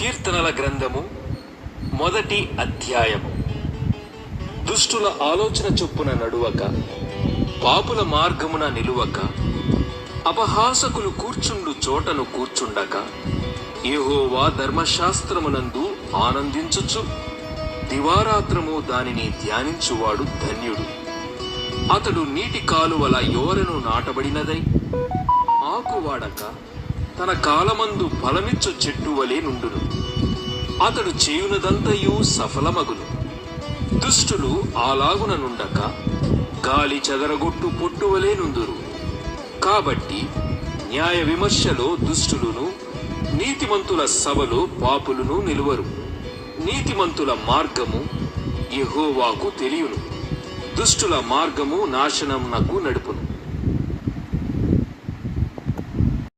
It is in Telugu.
కీర్తనల గ్రంథము మొదటి అధ్యాయము. దుష్టుల ఆలోచన చొప్పున నడువక పాపుల మార్గమున నిలువక అపహాసకులు కూర్చుండు చోటను కూర్చుండక యహోవా ధర్మశాస్త్రమునందు ఆనందించుచు దివారాత్రము దానిని ధ్యానించువాడు ధన్యుడు. అతడు నీటి కాలువల యోరను నాటబడినదై ఆకు వాడక తన కాలమందు ఫలమిచ్చు చెట్టు వలె నుండును. అతడు చేయునదంతయు సఫలమగును. దుష్టులు అలాగున నుండక గాలి చెదరగొట్టు పొట్టువలే నుందురు. కాబట్టి న్యాయ విమర్శలో దుష్టులును నీతిమంతుల సభలో పాపులును నిలువరు. నీతిమంతుల మార్గము యహోవాకు తెలియను. దుష్టుల మార్గము నాశనమునకు నడుపును.